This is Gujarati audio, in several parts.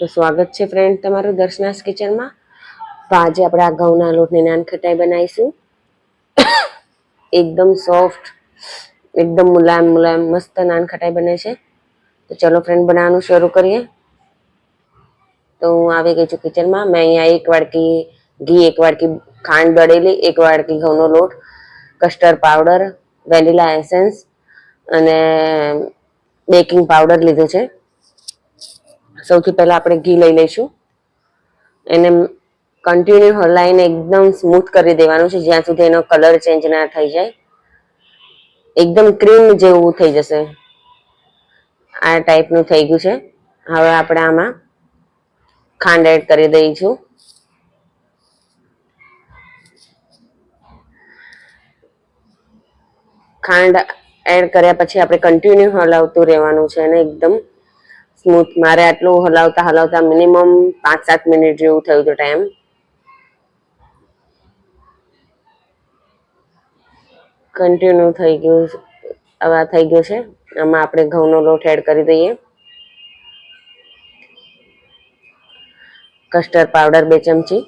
તો સ્વાગત છે ફ્રેન્ડ તમારું દર્શનાસ કિચનમાં. તો આજે આપણે આ ઘઉંના લોટની નાનખટાઈ બનાવીશું. એકદમ સોફ્ટ એકદમ મુલાયમ મુલાયમ, મસ્ત નાનખટાઈ બને છે. તો ચલો ફ્રેન્ડ બનાવવાનું શરૂ કરીએ. તો હું આવી ગઈ છું કિચનમાં. મેં અહીંયા એક વાડકી ઘી, એક વાડકી ખાંડ દળેલી, એક વાડકી ઘઉંનો લોટ કસ્ટર્ડ પાવડર વેનીલા એસેન્સ અને બેકિંગ પાવડર લીધો છે. સૌથી પહેલા આપણે ઘી લઈ લઈશું. એને કન્ટિન્યુ હલાવીને એકદમ સ્મૂથ કરી દેવાનું છે. જ્યાં સુધી એનો કલર ચેન્જ ના થઈ જાય. એકદમ ક્રીમ જેવું થઈ જશે. આ ટાઈપનું થઈ ગયું છે. હવે આપણે આમાં ખાંડ એડ કરી દઈશું. ખાંડ એડ કર્યા પછી આપણે કન્ટિન્યુ હલાવતું રહેવાનું છે અને એકદમ સ્મૂથ. મારે આટલું હલાવતા હલાવતા મિનિમમ પાંચ સાત મિનિટ જેવું થયું હતું ટાઈમ કન્ટિન્યુ થઈ ગયું હવે થઈ ગયું છે. આમાં આપણે ઘઉંનો લોટ એડ કરી દઈએ. કસ્ટર્ડ પાવડર બે ચમચી.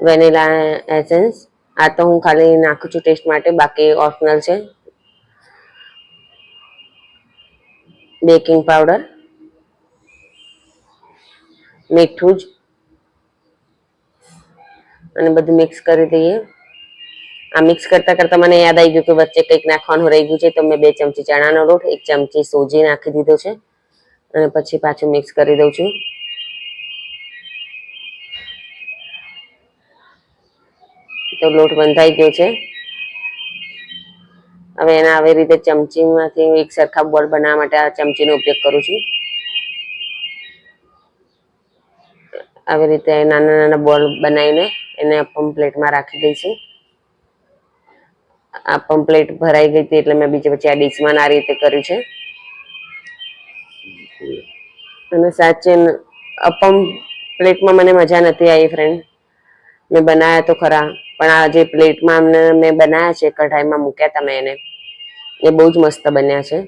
વેનીલા એસેન્સ આ તો હું ખાલી નાખું છું ટેસ્ટ માટે. બાકી ઓપ્શનલ છે. બેકિંગ પાવડર, મીઠું જ, અને બધું મિક્સ કરી દઈએ. આ મિક્સ કરતા કરતા મને યાદ આવી ગયું કે વચ્ચે કંઈક નાખવાનું રહી ગયું છે, તો મેં બે ચમચી ચણાનો લોટ, એક ચમચી સોજી નાખી દીધો છે, અને પછી પાછું મિક્સ કરી દઉં છું. તો લોટ બંધાઈ ગયો છે. હવે એના આવી રીતે ચમચીમાંથી એક સરખા બોલ બનાવવા માટે આ ચમચીનો ઉપયોગ કરું છું. આવી રીતે નાના નાના બોલ બનાવીને એને પમ્પલેટમાં રાખી દઈશું. આ પમ્પલેટ ભરાઈ ગઈ હતી એટલે મેં બીજે પછી આ ડીશમાં આ રીતે કર્યું છે. અને સાચે અપમ પ્લેટમાં મને મજા નથી આવી ફ્રેન્ડ મેં બનાવ્યા તો ખરા. પણ આ જે પ્લેટમાં મેં બનાવ્યા છે, કઢાઈમાં મૂક્યા હતા મેં એને, એ બહુ જ મસ્ત બન્યા છે.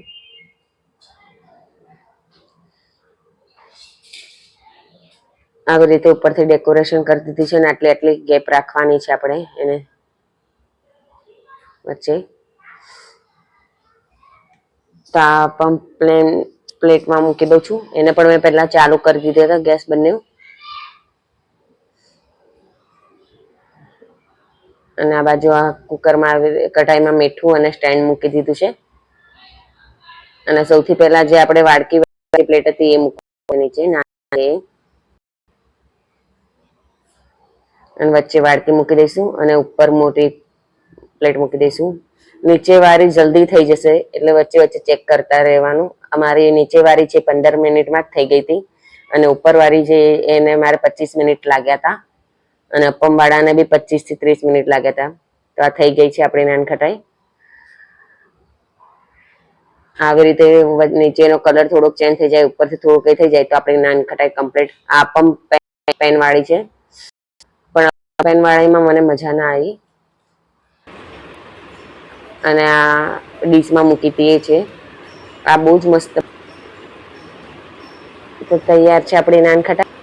આવી રીતે ઉપરથી ડેકોરેશન કરી દીધી છે ને આટલી આટલી ગેપ રાખવાની છે આપણે એને વચ્ચે. તો આ પંપ પ્લેન પ્લેટમાં મૂકી દઉં છું. એને પણ મેં પહેલાં ચાલુ કરી દીધા હતા ગેસ બંને અને આ બાજુ આ કુકરમાં કઢાઈમાં મીઠું અને સ્ટેન્ડ મૂકી દીધું છે. અને સૌથી પહેલા જે આપણે વાડકી પ્લેટ હતી એ મૂકવાની નાની અને વચ્ચે વાડકી મૂકી દઈશું અને ઉપર મોટી પ્લેટ મૂકી દઈશું. નીચે વારી જલ્દી થઈ જશે, એટલે વચ્ચે વચ્ચે ચેક કરતા રહેવાનું. અમારી નીચે વારી છે પંદર મિનિટમાં જ થઈ ગઈ હતી. અને ઉપર વારી જે એને મારે પચીસ મિનિટ લાગ્યા હતા. અને અપમ વાળાને બી પચીસથી ત્રીસ મિનિટ લાગ્યા હતા તો આ થઈ ગઈ છે આપણી નાનખટાઈ. આવી રીતે નીચેનો કલર થોડોક ચેન્જ થઈ જાય, ઉપરથી થોડું કઈ થઈ જાય તો આપણી નાનખટાઈ કમ્પ્લીટ આ પમ પેન વાળી છે. પણ પેન વાળીમાં મને મજા ના આવી. અને આ ડીશમાં મૂકી હતી એ છે. આ બહુ જ મસ્ત. તો તૈયાર છે આપણી નાન ખટાઈ